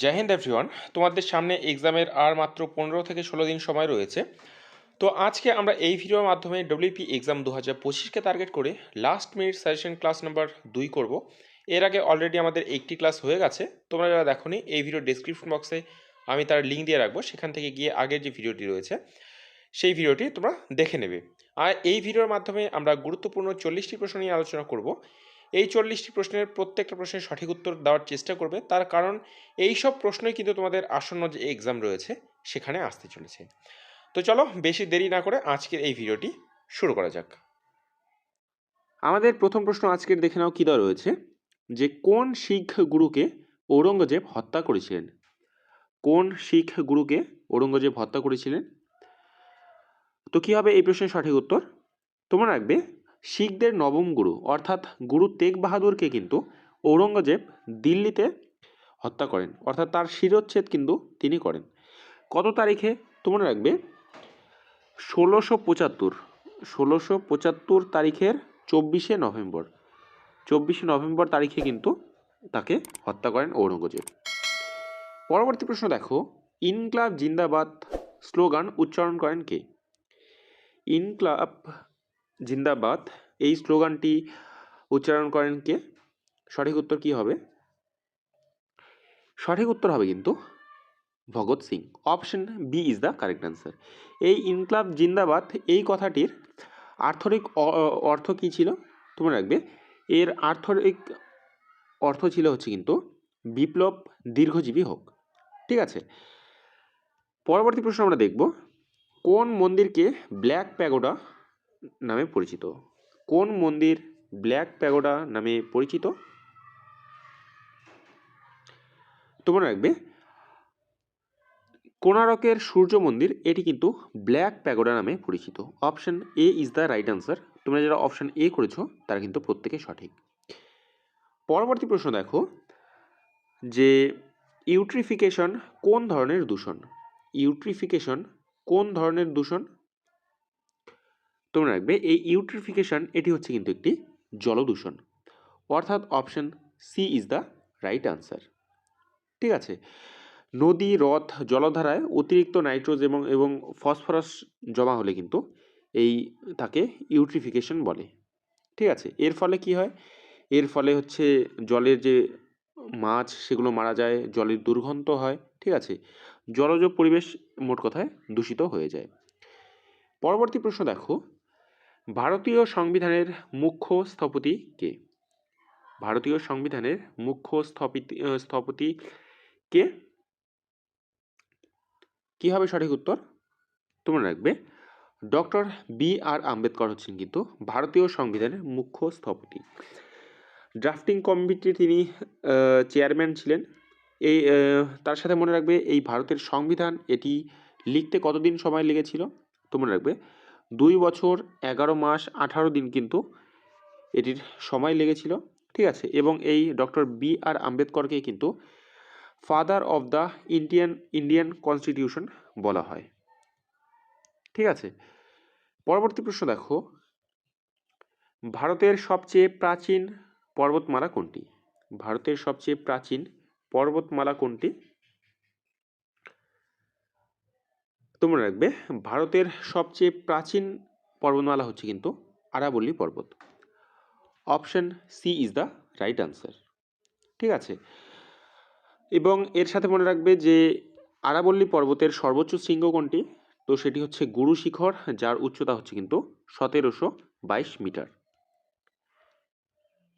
জয় Hind everyone তোমাদের সামনে এক্সামের আর মাত্র পনেরো থেকে ষোলো দিন সময় রয়েছে। তো আজকে আমরা এই ভিডিওর মাধ্যমে ডব্লিউপি এক্সাম দু হাজার পঁচিশকে টার্গেট করে last minute suggestion class number দুই করব। এর আগে অলরেডি আমাদের একটি ক্লাস হয়ে গেছে। তোমরা যারা দেখোনি, এই ভিডিও ডেসক্রিপশন বক্সে আমি তার লিঙ্ক দিয়ে রাখব। সেখান থেকে গিয়ে আগের যে ভিডিওটি রয়েছে, সেই ভিডিওটি তোমরা দেখে নেবে। আর এই ভিডিওর মাধ্যমে আমরা গুরুত্বপূর্ণ চল্লিশটি প্রশ্ন নিয়ে আলোচনা করব। এই চল্লিশটি প্রশ্নের প্রত্যেকটা প্রশ্নের সঠিক উত্তর দেওয়ার চেষ্টা করবে। তার কারণ এই সব প্রশ্নই কিন্তু তোমাদের আসন্ন যে এক্সাম রয়েছে, সেখানে আসতে চলেছে। তো চলো, বেশি দেরি না করে আজকের এই ভিডিওটি শুরু করা যাক। আমাদের প্রথম প্রশ্ন আজকের দেখে নাও কী দেওয়া রয়েছে। যে কোন শিখ গুরুকে ঔরঙ্গজেব হত্যা করেছিলেন? কোন শিখ গুরুকে ঔরঙ্গজেব হত্যা করেছিলেন? তো কী হবে এই প্রশ্নের সঠিক উত্তর? তোমরা রাখবে শিখদের নবম গুরু, অর্থাৎ গুরু তেগ বাহাদুরকে কিন্তু ঔরঙ্গজেব দিল্লিতে হত্যা করেন। অর্থাৎ তার শিরোচ্ছেদ কিন্তু তিনি করেন। কত তারিখে? তোমরা রাখবে, ষোলোশো পঁচাত্তর। ষোলোশো পঁচাত্তর তারিখের চব্বিশে নভেম্বর। চব্বিশে নভেম্বর তারিখে কিন্তু তাকে হত্যা করেন ঔরঙ্গজেব। পরবর্তী প্রশ্ন দেখো, ইনক্লাব জিন্দাবাদ স্লোগান উচ্চারণ করেন কে? ইনক্লাব জিন্দাবাদ। এই স্লোগানটি উচ্চারণ করেন কে? সঠিক উত্তর কি হবে? সঠিক উত্তর হবে কিন্তু Bhagat Singh. Option B is the correct answer. এই ইনক্লাব জিন্দাবাদ, এই কথাটির আর্থরিক অর্থ কী ছিল? তোমরা রাখবে এর আর্থরিক অর্থ ছিল হচ্ছে কিন্তু বিপ্লব দীর্ঘজীবী হোক। ঠিক আছে? পরবর্তী প্রশ্ন আমরা দেখব, কোন মন্দিরকে ব্ল্যাক প্যাগোডা নামে পরিচিত। কোন মন্দির ব্ল্যাক প্যাগোডা নামে পরিচিত? তোমরা রাখবে কোনারকের সূর্য মন্দির, এটি কিন্তু ব্ল্যাক প্যাগোডা নামে পরিচিত। Option A is the right answer তোমরা যারা অপশন এ করেছ, তারা কিন্তু প্রত্যেকে সঠিক। পরবর্তী প্রশ্ন দেখো, যে ইউট্রিফিকেশন কোন ধরনের দূষণ? ইউট্রিফিকেশন কোন ধরনের দূষণ? তোমরা রাখবে এই ইউট্রিফিকেশন এটি হচ্ছে কিন্তু একটি জলদূষণ। অর্থাৎ option C is the right answer ঠিক আছে? নদী, হ্রদ, জলধারায় অতিরিক্ত নাইট্রোজ এবং এবং ফসফরাস জমা হলে কিন্তু এই তাকে ইউট্রিফিকেশন বলে। ঠিক আছে? এর ফলে কি হয়? এর ফলে হচ্ছে জলের যে মাছ, সেগুলো মারা যায়, জলের দুর্গন্ধ হয়, ঠিক আছে? জলজ পরিবেশ মোট কথায় দূষিত হয়ে যায়। পরবর্তী প্রশ্ন দেখো। ভারতীয় সংবিধানের মুখ্য স্থপতি কে? ভারতীয় সংবিধানের মুখ্য স্থপতি স্থপতি কে? কি হবে সঠিক উত্তর? তোমরা রাখবে ডক্টর বি আর আম্বেদকর হচ্ছেন কিন্তু ভারতীয় সংবিধানের মুখ্য স্থপতি। ড্রাফটিং কমিটির তিনি চেয়ারম্যান ছিলেন। এই তার সাথে মনে রাখবে এই ভারতের সংবিধান এটি লিখতে কতদিন সময় লেগেছিল? তোমরা রাখবে দুই বছর, এগারো মাস, আঠারো দিন কিন্তু এটির সময় লেগেছিল, ঠিক আছে? এবং এই ডক্টর বি আর আম্বেদকরকে কিন্তু father of the Indian Indian constitution বলা হয়। ঠিক আছে? পরবর্তী প্রশ্ন দেখো। ভারতের সবচেয়ে প্রাচীন পর্বতমালা কোনটি? ভারতের সবচেয়ে প্রাচীন পর্বতমালা কোনটি? তোমরা রাখবে। ভারতের সবচেয়ে প্রাচীন পর্বতমালা হচ্ছে কিন্তু আরাবল্লী পর্বত। Option C is the right answer ঠিক আছে? এবং এর সাথে মনে রাখবে যে আরাবল্লী পর্বতের সর্বোচ্চ শৃঙ্গ কোনটি? তো সেটি হচ্ছে গুরু শিখর, যার উচ্চতা হচ্ছে কিন্তু সতেরোশো বাইশ মিটার।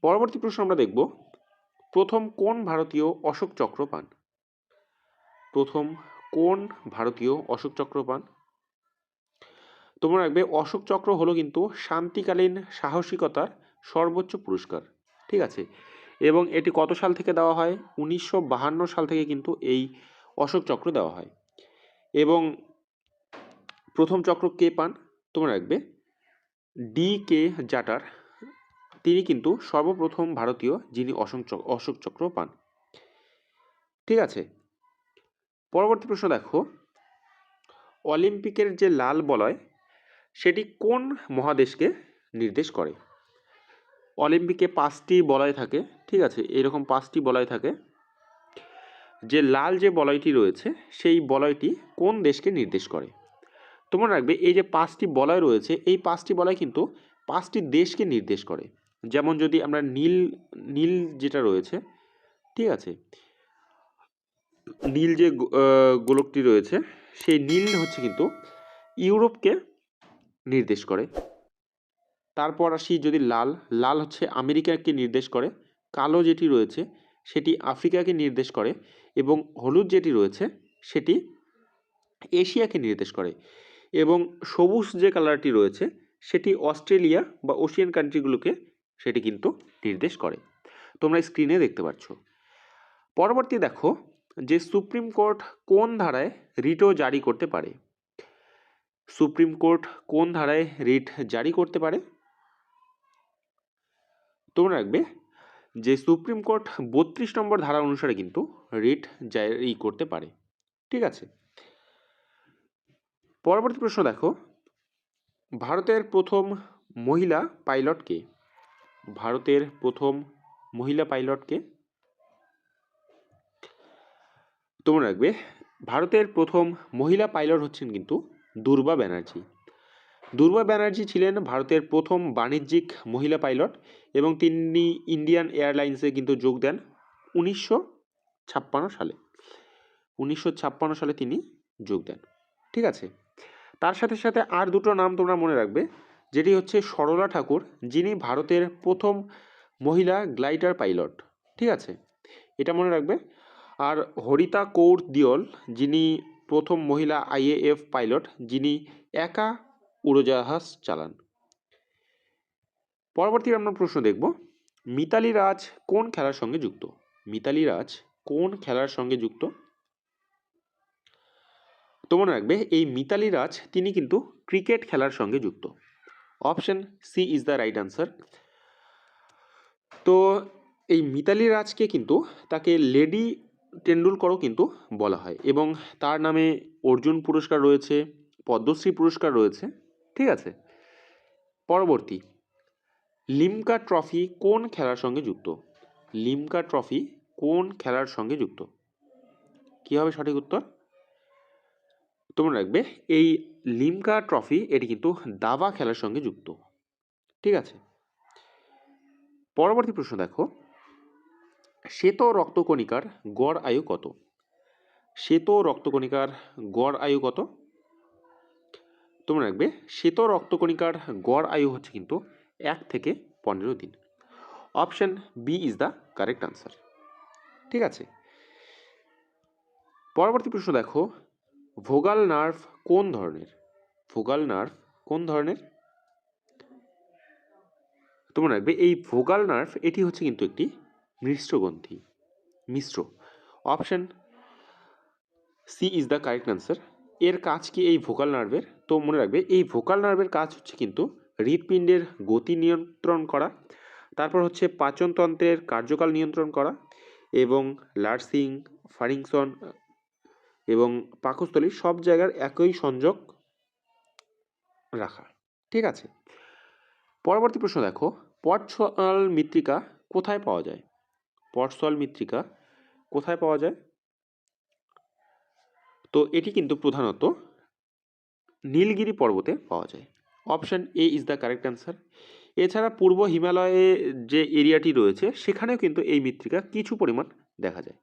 পরবর্তী প্রশ্ন আমরা দেখব, প্রথম কোন ভারতীয় অশোক চক্র পান? প্রথম কোন ভারতীয় অশোক চক্র পান? তোমরা রাখবে, অশোক চক্র হলো কিন্তু শান্তিকালীন সাহসিকতার সর্বোচ্চ পুরস্কার, ঠিক আছে? এবং এটি কত সাল থেকে দেওয়া হয়? উনিশশো সাল থেকে কিন্তু এই অশোক চক্র দেওয়া হয়। এবং প্রথম চক্র কে পান? তোমরা রাখবে, ডি কে জাটার, তিনি কিন্তু সর্বপ্রথম ভারতীয় যিনি অশোক অশোক চক্র পান। ঠিক আছে? পরবর্তী প্রশ্ন দেখো। অলিম্পিকের যে লাল বলয়, সেটি কোন মহাদেশকে নির্দেশ করে? অলিম্পিকে পাঁচটি বলয় থাকে, ঠিক আছে? এরকম পাঁচটি বলয় থাকে। যে লাল যে বলয়টি রয়েছে, সেই বলয়টি কোন দেশকে নির্দেশ করে? তোমরা রাখবে, এই যে পাঁচটি বলয় রয়েছে, এই পাঁচটি বলয় কিন্তু পাঁচটি দেশকে নির্দেশ করে। যেমন যদি আমরা নীল নীল যেটা রয়েছে, ঠিক আছে? নীল যে গোলকটি রয়েছে, সেই নীল হচ্ছে কিন্তু ইউরোপকে নির্দেশ করে। তারপর আসি যদি লাল লাল হচ্ছে আমেরিকাকে নির্দেশ করে, কালো যেটি রয়েছে সেটি আফ্রিকাকে নির্দেশ করে এবং হলুদ যেটি রয়েছে সেটি এশিয়াকে নির্দেশ করে এবং সবুজ যে কালারটি রয়েছে সেটি অস্ট্রেলিয়া বা ওশিয়ান কান্ট্রিগুলোকে সেটি কিন্তু নির্দেশ করে। তোমরা স্ক্রিনে দেখতে পাচ্ছ পরবর্তী দেখো যে সুপ্রিম কোর্ট কোন ধারায় রিটও জারি করতে পারে? সুপ্রিম কোর্ট কোন ধারায় রিট জারি করতে পারে? তোমরা রাখবে যে সুপ্রিম কোর্ট বত্রিশ নম্বর ধারা অনুসারে কিন্তু রিট জারি করতে পারে। ঠিক আছে? পরবর্তী প্রশ্ন দেখো, ভারতের প্রথম মহিলা পাইলটকে ভারতের প্রথম মহিলা পাইলট কে তোমরা রাখবে ভারতের প্রথম মহিলা পাইলট হচ্ছেন কিন্তু দুর্বা ব্যানার্জি। দুর্বা ব্যানার্জি ছিলেন ভারতের প্রথম বাণিজ্যিক মহিলা পাইলট এবং তিনি ইন্ডিয়ান এয়ারলাইন্সে কিন্তু যোগ দেন উনিশশো ছাপ্পান্ন সালে। উনিশশো ছাপ্পান্ন সালে তিনি যোগ দেন। ঠিক আছে? তার সাথে সাথে আর দুটো নাম তোমরা মনে রাখবে, যেটি হচ্ছে সরলা ঠাকুর, যিনি ভারতের প্রথম মহিলা গ্লাইডার পাইলট ঠিক আছে? এটা মনে রাখবে আর হরিতা কৌর দিওল, যিনি প্রথম মহিলা আইএএফ পাইলট, যিনি একা উড়োজাহাজ চালান। পরবর্তী আমরা প্রশ্ন দেখব, মিতালি রাজ কোন খেলার সঙ্গে যুক্ত? মিতালি রাজ কোন খেলার সঙ্গে যুক্ত? তো মনে রাখবে, এই মিতালি রাজ, তিনি কিন্তু ক্রিকেট খেলার সঙ্গে যুক্ত। Option C is the right answer. তো এই মিতালি রাজকে কিন্তু তাকে লেডি টেন্ডুলকরও কিন্তু বলা হয় এবং তার নামে অর্জুন পুরস্কার রয়েছে, পদ্মশ্রী পুরস্কার রয়েছে, ঠিক আছে? পরবর্তী, লিমকা ট্রফি কোন খেলার সঙ্গে যুক্ত? লিমকা ট্রফি কোন খেলার সঙ্গে যুক্ত? কী হবে সঠিক উত্তর? তোমরা রাখবে এই লিমকা ট্রফি এটি কিন্তু দাবা খেলার সঙ্গে যুক্ত, ঠিক আছে? পরবর্তী প্রশ্ন দেখো শ্বেত রক্তকণিকার গড় আয়ু কত? শ্বেত রক্তকণিকার গড় আয়ু কত? তোমরা রাখবে শ্বেত রক্তকণিকার গড় আয়ু হচ্ছে কিন্তু এক থেকে পনেরো দিন। Option B is the correct answer. ঠিক আছে? পরবর্তী প্রশ্ন দেখো, ভোগাল নার্ভ কোন ধরনের? ভোগাল নার্ভ কোন ধরনের? তোমরা রাখবে এই ভোগাল নার্ভ, এটি হচ্ছে কিন্তু একটি মিশ্রগ্রন্থি। মিশ্র। Option C is the correct answer এর কাজ কি এই ভোকাল নার্ভের তো মনে রাখবে, এই ভোকাল নার্ভের কাজ হচ্ছে কিন্তু হৃৎপিণ্ডের গতি নিয়ন্ত্রণ করা, তারপর হচ্ছে পাচনতন্ত্রের কার্যকাল নিয়ন্ত্রণ করা এবং লার্সিং ফারিংসন এবং পাকস্থলী সব জায়গার একই সংযোগ রাখা। ঠিক আছে? পরবর্তী প্রশ্ন দেখো পটসল মৃত্তিকা কোথায় পাওয়া যায়? পটসল মৃত্তিকা, কোথায় পাওয়া যায়? তো এটি কিন্তু প্রধানত নীলগিরি পর্বতে পাওয়া যায়। Option A is the correct answer এছাড়া পূর্ব হিমালয়ে যে এরিয়াটি রয়েছে, সেখানেও কিন্তু এই মৃত্তিকা কিছু পরিমাণ দেখা যায়।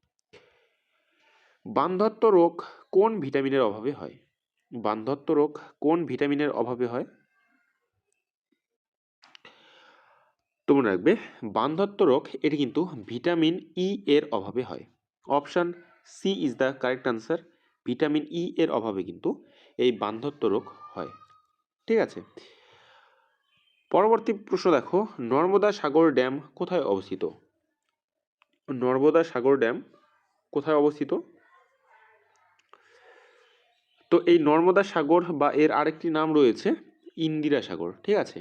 বান্ধত্ব রোগ কোন ভিটামিনের অভাবে হয়? বান্ধত্ব রোগ কোন ভিটামিনের অভাবে হয়? তো মনে রাখবে। বান্ধত্ব রোগ এটি কিন্তু ভিটামিন ই এর অভাবে হয়। Option C is the correct answer vitamin E এর অভাবে কিন্তু এই বান্ধত্ব রোগ হয়। ঠিক আছে? পরবর্তী প্রশ্ন দেখো, নর্মদা সাগর ড্যাম কোথায় অবস্থিত? নর্মদা সাগর ড্যাম কোথায় অবস্থিত? তো এই নর্মদা সাগর বা এর আরেকটি নাম রয়েছে ইন্দিরা সাগর। ঠিক আছে?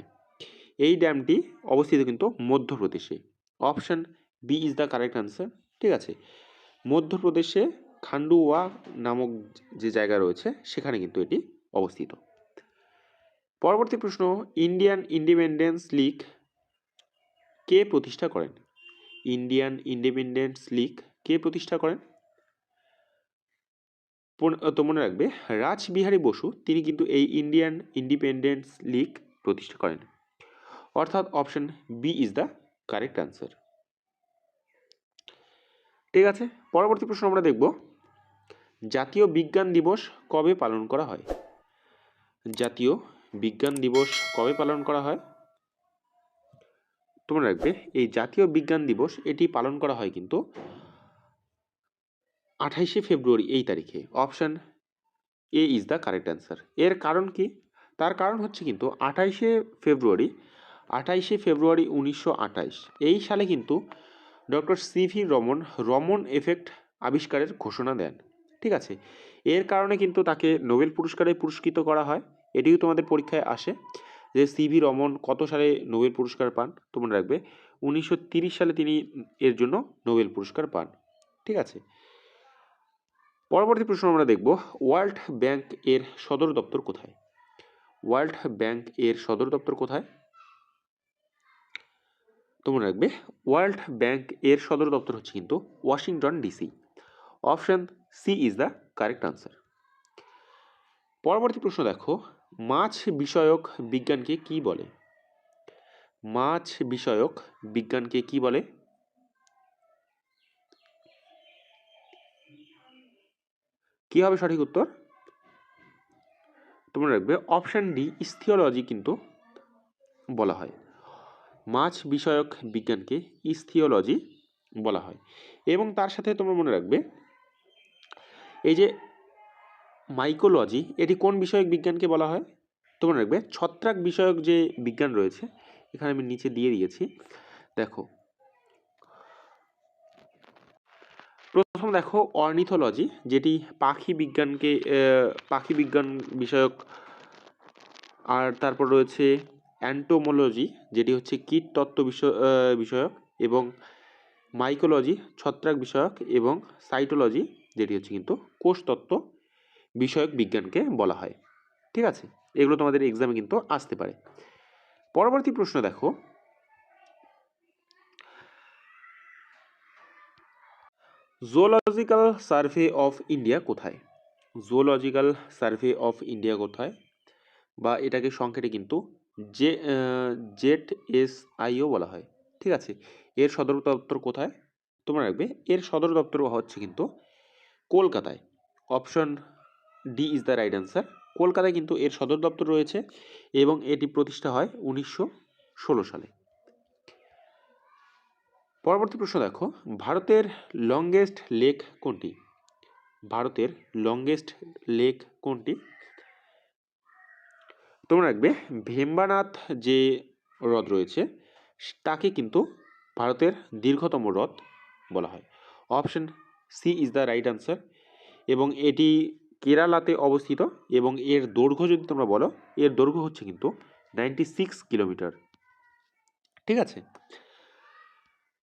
এই ড্যামটি অবস্থিত কিন্তু মধ্যপ্রদেশে। Option B is the correct answer ঠিক আছে? মধ্যপ্রদেশে খান্ডুয়া নামক যে জায়গা রয়েছে, সেখানে কিন্তু এটি অবস্থিত। পরবর্তী প্রশ্ন ইন্ডিয়ান ইন্ডিপেন্ডেন্স লিগ কে প্রতিষ্ঠা করেন? ইন্ডিয়ান ইন্ডিপেন্ডেন্স লিগ কে প্রতিষ্ঠা করেন? তো মনে রাখবে, রাজবিহারী বসু, তিনি কিন্তু এই ইন্ডিয়ান ইন্ডিপেন্ডেন্স লিগ প্রতিষ্ঠা করেন। অর্থাৎ option B is the correct answer ঠিক আছে, পরবর্তী প্রশ্ন আমরা দেখব, জাতীয় বিজ্ঞান দিবস কবে পালন করা হয়? জাতীয় বিজ্ঞান দিবস কবে পালন করা হয়? তোমরা রাখবে এই জাতীয় বিজ্ঞান দিবস এটি পালন করা হয় কিন্তু আঠাইশে ফেব্রুয়ারি, এই তারিখে। Option A is the correct answer এর কারণ কি? তার কারণ হচ্ছে কিন্তু আঠাইশে ফেব্রুয়ারি আঠাইশে ফেব্রুয়ারি উনিশশো এই সালে কিন্তু doctor C V Raman Raman effect আবিষ্কারের ঘোষণা দেন। ঠিক আছে? এর কারণে কিন্তু তাকে নোবেল পুরস্কারে পুরস্কৃত করা হয়। এটিও তোমাদের পরীক্ষায় আসে যে সিভি রমন কত সালে নোবেল পুরস্কার পান। তোমরা রাখবে, উনিশশো সালে তিনি এর জন্য নোবেল পুরস্কার পান। ঠিক আছে? পরবর্তী প্রশ্ন আমরা দেখব, ওয়ার্ল্ড ব্যাংক এর সদর দপ্তর কোথায়? ওয়ার্ল্ড ব্যাংক এর সদর দপ্তর কোথায়? তোমরা রাখবে ওয়ার্ল্ড ব্যাংক এর সদর দপ্তর হচ্ছে কিন্তু Washington DC option C is the correct answer পরবর্তী প্রশ্ন দেখো, মাছ বিষয়ক বিজ্ঞানকে কি বলে? মাছ বিষয়ক বিজ্ঞানকে কি বলে? কি হবে সঠিক উত্তর? তোমরা রাখবে অপশন ডি ইস্থিওলজি কিন্তু বলা হয়। মাছ বিষয়ক বিজ্ঞানকে ইস্থিওলজি বলা হয়। এবং তার সাথে তোমরা মনে রাখবে, এই যে মাইকোলজি, এটি কোন বিষয়ক বিজ্ঞানকে বলা হয়? তোমরা রাখবে, ছত্রাক বিষয়ক যে বিজ্ঞান রয়েছে, এখানে আমি নিচে দিয়ে দিয়েছি। দেখো, প্রথম দেখো অর্নিথোলজি, যেটি পাখি বিজ্ঞানকে পাখি বিজ্ঞান বিষয়ক, আর তারপর রয়েছে অ্যান্টোমোলজি, যেটি হচ্ছে কীট তত্ত্ব বিষয় বিষয়ক এবং মাইকোলজি, ছত্রাক বিষয়ক এবং সাইটোলজি, যেটি হচ্ছে কিন্তু কোষতত্ত্ব বিষয়ক বিজ্ঞানকে বলা হয়। ঠিক আছে? এগুলো তোমাদের এক্সামে কিন্তু আসতে পারে। পরবর্তী প্রশ্ন দেখো। জুওলজিক্যাল সার্ভে অফ ইন্ডিয়া কোথায়? জুওলজিক্যাল সার্ভে অফ ইন্ডিয়া কোথায়? বা এটাকে সংক্ষেপে কিন্তু জে জেট এস আইও বলা হয়, ঠিক আছে? এর সদর দপ্তর কোথায়? তোমরা রাখবে এর সদর দপ্তর হচ্ছে কিন্তু কলকাতায়। Option D is the right answer কলকাতায় কিন্তু এর সদর দপ্তর রয়েছে এবং এটি প্রতিষ্ঠা হয় উনিশশো ষোলো সালে। পরবর্তী প্রশ্ন দেখো, ভারতের লংগেস্ট লেক কোনটি? ভারতের লংগেস্ট লেক কোনটি? তোমরা রাখবে, ভেম্বানাথ যে হ্রদ রয়েছে, তাকে কিন্তু ভারতের দীর্ঘতম হ্রদ বলা হয়। Option C is the right answer এবং এটি কেরালাতে অবস্থিত এবং এর দৈর্ঘ্য যদি তোমরা বলো, এর দৈর্ঘ্য হচ্ছে কিন্তু নাইনটি সিক্স কিলোমিটার। ঠিক আছে?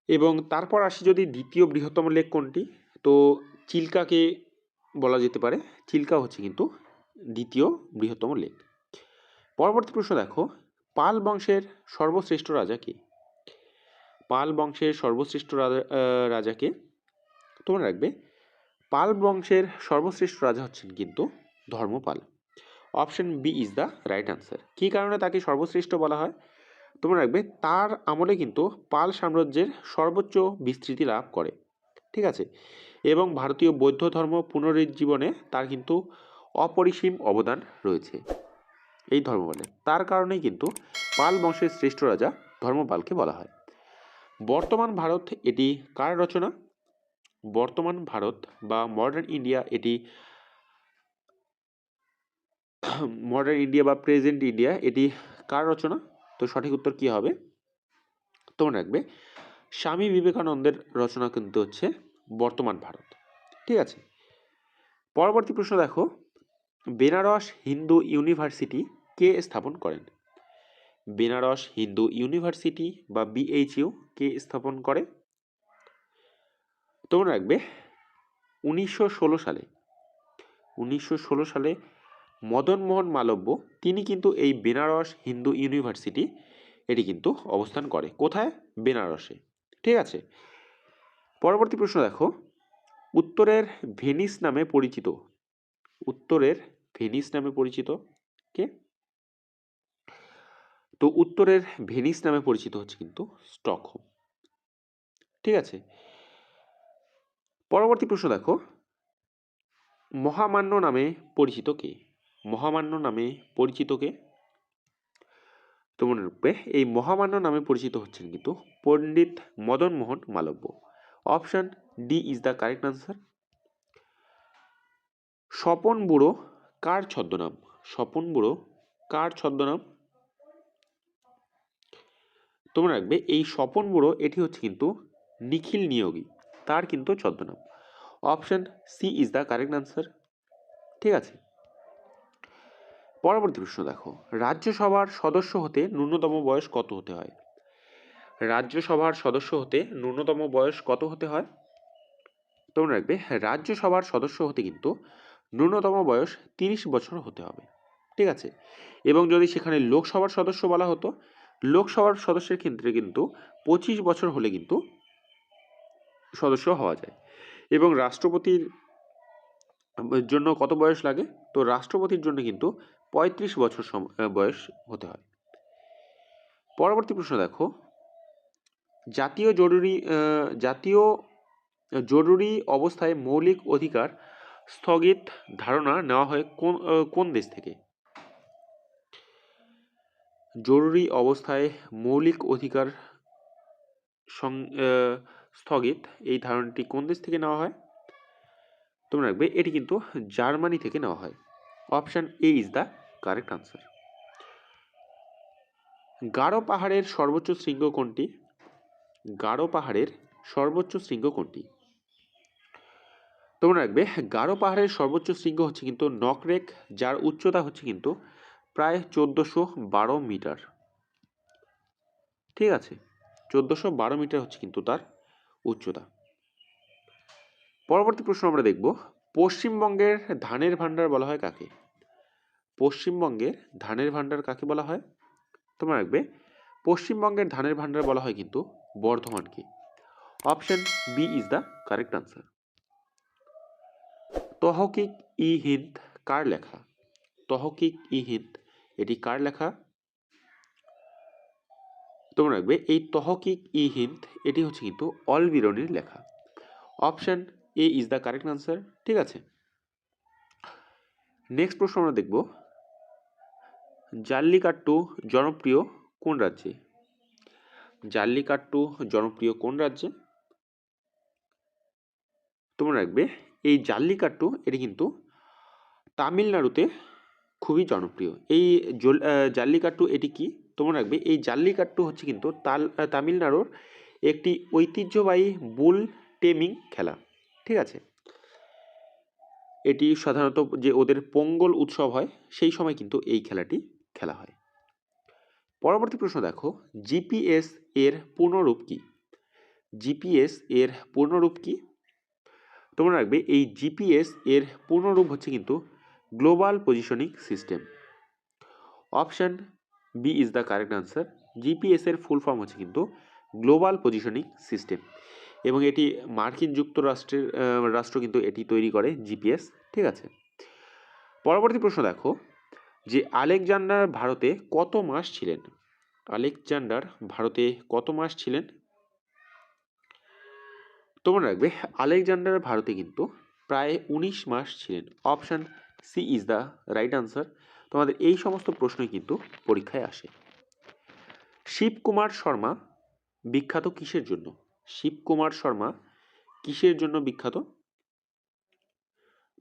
এবং তারপর আসি যদি দ্বিতীয় বৃহত্তম লেক কোনটি? তো চিল্কাকে বলা যেতে পারে, চিল্কা হচ্ছে কিন্তু দ্বিতীয় বৃহত্তম লেক। পরবর্তী প্রশ্ন দেখো, পাল বংশের সর্বশ্রেষ্ঠ রাজা কে? পাল বংশের সর্বশ্রেষ্ঠ রাজা রাজাকে তোমরা রাখবে, পাল বংশের সর্বশ্রেষ্ঠ রাজা হচ্ছেন কিন্তু Dharmapala. Option B is the right answer কী কারণে তাকে সর্বশ্রেষ্ঠ বলা হয়? তোমরা রাখবে, তার আমলে কিন্তু পাল সাম্রাজ্যের সর্বোচ্চ বিস্তৃতি লাভ করে, ঠিক আছে? এবং ভারতীয় বৌদ্ধ ধর্ম পুনরুজ্জীবনে তার কিন্তু অপরিসীম অবদান রয়েছে। এই ধর্মপালে তার কারণেই কিন্তু পাল বংশের শ্রেষ্ঠ রাজা ধর্মপালকে বলা হয়। বর্তমান ভারত এটি কার রচনা? বর্তমান ভারত বা মডার্ন ইন্ডিয়া এটি মডার্ন ইন্ডিয়া বা প্রেজেন্ট ইন্ডিয়া এটি কার রচনা? তো সঠিক উত্তর কী হবে? তোমরা রাখবে স্বামী বিবেকানন্দের রচনা কিন্তু হচ্ছে বর্তমান ভারত। ঠিক আছে? পরবর্তী প্রশ্ন দেখো। বেনারস হিন্দু ইউনিভার্সিটি কে স্থাপন করেন? বেনারস, হিন্দু ইউনিভার্সিটি বা বিএইচইউ কে স্থাপন করে? তোমরা রাখবে, উনিশশো ষোলো সালে। উনিশশো ষোলো সালে মদন মোহন মালব্য, তিনি কিন্তু এই বেনারস হিন্দু ইউনিভার্সিটি এটি কিন্তু অবস্থান করে। কোথায়? বেনারসে। ঠিক আছে? পরবর্তী প্রশ্ন দেখো। উত্তরের ভেনিস নামে পরিচিত। উত্তরের ভেনিস নামে পরিচিত কে? তো উত্তরের ভেনিস নামে পরিচিত হচ্ছে কিন্তু স্টকহোম। ঠিক আছে? পরবর্তী প্রশ্ন দেখো। মহামান্য নামে পরিচিত কে? মহামান্য নামে পরিচিত কে? তো মনে রাখবে, এই মহামান্য নামে পরিচিত হচ্ছেন কিন্তু Pandit Madan Mohan Malaviya. Option D is the correct answer. Swapan Buro কার ছদ্মনাম? স্বপন বুড়ো কার ছদ্মনাম? তোমরা রাখবে এই স্বপন বুড়ো, এটি হচ্ছে কিন্তু নিখিল নিয়োগী। তার কিন্তু ছদ্মনাম। Option C is the correct answer. ঠিক আছে? পরবর্তী প্রশ্ন দেখো। রাজ্যসভার সদস্য হতে ন্যূনতম বয়স কত হতে হয়? রাজ্যসভার সদস্য হতে ন্যূনতম বয়স কত হতে হয়? তোমরা রাখবে রাজ্যসভার সদস্য হতে কিন্তু ন্যূনতম বয়স তিরিশ বছর হতে হবে। ঠিক আছে? এবং যদি সেখানে লোকসভার সদস্য বলা হতো লোকসভার সদস্যের ক্ষেত্রে কিন্তু পঁচিশ বছর হলে কিন্তু সদস্য হওয়া যায়। এবং রাষ্ট্রপতির জন্য কত বয়স লাগে? তো রাষ্ট্রপতির জন্য কিন্তু পঁয়ত্রিশ বছর বয়স হতে হয়। পরবর্তী প্রশ্ন দেখো। জাতীয় জরুরি জাতীয় জরুরি অবস্থায় মৌলিক অধিকার স্থগিত ধারণা নেওয়া হয় কোন কোন দেশ থেকে? জরুরি অবস্থায় মৌলিক অধিকার সং- স্থগিত। এই ধারণাটি কোন দেশ থেকে নেওয়া হয়? তোমরা রাখবে এটি কিন্তু জার্মানি থেকে নেওয়া হয়। Option A is the correct answer. Garo পাহাড়ের সর্বোচ্চ শৃঙ্গ কোনটি? গারো পাহাড়ের সর্বোচ্চ শৃঙ্গ কোনটি? তোমরা রাখবে গারো পাহাড়ের সর্বোচ্চ শৃঙ্গ হচ্ছে কিন্তু নকরেক, যার উচ্চতা হচ্ছে কিন্তু প্রায় চোদ্দোশো বারো মিটার। ঠিক আছে, চোদ্দোশো বারো মিটার হচ্ছে কিন্তু তার উচ্চতা। পরবর্তী প্রশ্ন আমরা দেখব, পশ্চিমবঙ্গের ধানের ভাণ্ডার বলা হয় কাকে? পশ্চিমবঙ্গের ধানের ভাণ্ডার কাকে বলা হয়? তোমরা রাখবে, পশ্চিমবঙ্গের ধানের ভাণ্ডার বলা হয় কিন্তু বর্ধমানকে। Option B is the correct answer Tahqiq i Hind কার লেখা? তহকিক ই হিন্দ এটি কার লেখা? তোমরা রাখবে এই তহকিক ই হিন্দ, এটি হচ্ছে কিন্তু অল অলবিরনির লেখা। Option A is the correct answer ঠিক আছে? নেক্সট প্রশ্ন আমরা দেখব, জাল্লিকাট্টু জনপ্রিয় কোন রাজ্যে? জাল্লিকাট্টু জনপ্রিয় কোন রাজ্যে? তোমরা রাখবে এই জাল্লিকাট্টু, এটি কিন্তু তামিলনাড়ুতে খুবই জনপ্রিয়। এই জল- জাল্লিকাট্টু এটি কি? তোমরা রাখবে। এই জাল্লিকাট্টু হচ্ছে কিন্তু তাল তামিলনাড়ুর একটি ঐতিহ্যবাহী বুল টেমিং খেলা। ঠিক আছে? এটি সাধারণত যে ওদের পোঙ্গল উৎসব হয়, সেই সময় কিন্তু এই খেলাটি খেলা হয়। পরবর্তী প্রশ্ন দেখো, জিপিএস এর পূর্ণরূপ কি? জিপিএস এর পূর্ণরূপ কি? তোমরা রাখবে, এই জিপিএস এর পূর্ণরূপ হচ্ছে কিন্তু global positioning system option B is the correct answer GPS এর ফুল ফর্ম হচ্ছে কিন্তু গ্লোবাল পজিশনিং সিস্টেম এবং এটি মার্কিন যুক্তরাষ্ট্রের রাষ্ট্র কিন্তু এটি তৈরি করে জিপিএস ঠিক আছে? পরবর্তী প্রশ্ন দেখো, যে আলেকজান্ডার ভারতে কত মাস ছিলেন? আলেকজান্ডার ভারতে কত মাস ছিলেন? তোমরা রাখবে আলেকজান্ডার ভারতে কিন্তু প্রায় উনিশ মাস ছিলেন। Option C is the right answer তোমাদের এই সমস্ত প্রশ্নই কিন্তু পরীক্ষায় আসে। শিবকুমার শর্মা বিখ্যাত কিসের জন্য? শিবকুমার শর্মা কিসের জন্য বিখ্যাত?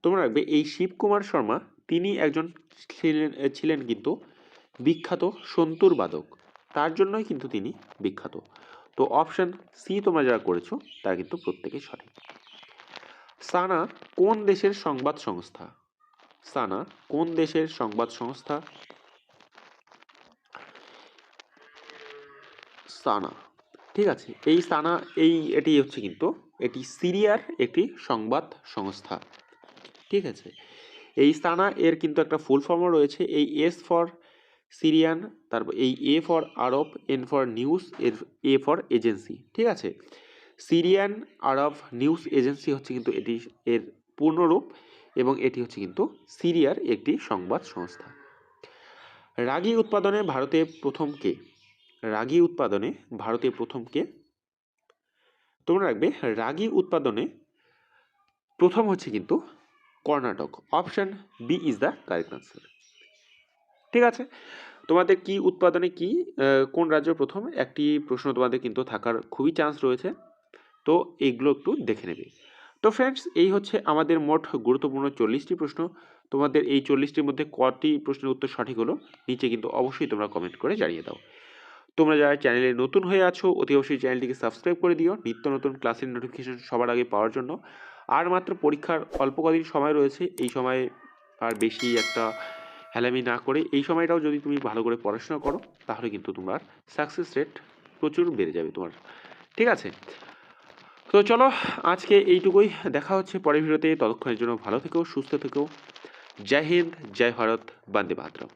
তোমরা রাখবে এই শিবকুমার শর্মা তিনি একজন ছিলেন ছিলেন কিন্তু বিখ্যাত সন্তুর বাদক। তার জন্যই কিন্তু তিনি বিখ্যাত। তো অপশন সি তোমরা যারা করেছ, তারা কিন্তু প্রত্যেকেই সঠিক। সানা কোন দেশের সংবাদ সংস্থা? সানা কোন দেশের সংবাদ সংস্থা? সানা ঠিক আছে, এই সানা এই, এটি হচ্ছে কিন্তু, এটি সিরিয়ার একটি সংবাদ সংস্থা। ঠিক আছে, এই সানা এর কিন্তু একটা ফুল ফর্মও রয়েছে, এই এস ফর সিরিয়ান তারপর এই A for Arab N for news এর এ ফর এজেন্সি ঠিক আছে সিরিয়ান আরব নিউজ এজেন্সি হচ্ছে কিন্তু এটি, এর পূর্ণরূপ। এবং এটি হচ্ছে কিন্তু সিরিয়ার একটি সংবাদ সংস্থা। রাগি উৎপাদনে ভারতে প্রথম কে? রাগি উৎপাদনে ভারতে প্রথম কে? তোমরা রাখবে, রাগি উৎপাদনে প্রথম হচ্ছে কিন্তু Karnataka. Option B is the correct answer ঠিক আছে? তোমাদের কি উৎপাদনে কি কোন রাজ্য প্রথম? একটি প্রশ্ন তোমাদের কিন্তু থাকার খুবই চান্স রয়েছে। তো এইগুলো একটু দেখে নেবে। তো ফ্রেন্ডস এই হচ্ছে আমাদের মোট গুরুত্বপূর্ণ চল্লিশটি প্রশ্ন। তোমাদের এই চল্লিশটির মধ্যে কটি প্রশ্নের উত্তর সঠিক হলো, নিচে কিন্তু অবশ্যই তোমরা কমেন্ট করে জানিয়ে দাও। তোমরা যারা চ্যানেলে নতুন হয়ে আছো, অতি অবশ্যই চ্যানেলটিকে সাবস্ক্রাইব করে দিও। নিত্য নতুন ক্লাসের নোটিফিকেশন সবার আগে পাওয়ার জন্য। আর মাত্র পরীক্ষার অল্প কদিন সময় রয়েছে, এই সময়ে আর বেশি একটা হেলামি না করে, এই সময়টাও যদি তুমি ভালো করে পড়াশোনা করো, তাহলে কিন্তু তোমার সাকসেস রেট প্রচুর বেড়ে যাবে তোমার। ঠিক আছে? তো চলো, আজকে এইটুকুই। দেখা হচ্ছে পরের ভিডিওতে। ততক্ষণের জন্য ভালো থেকো, সুস্থ থেকো। জয় হিন্দ, জয় ভারত, বন্দে মাতরম।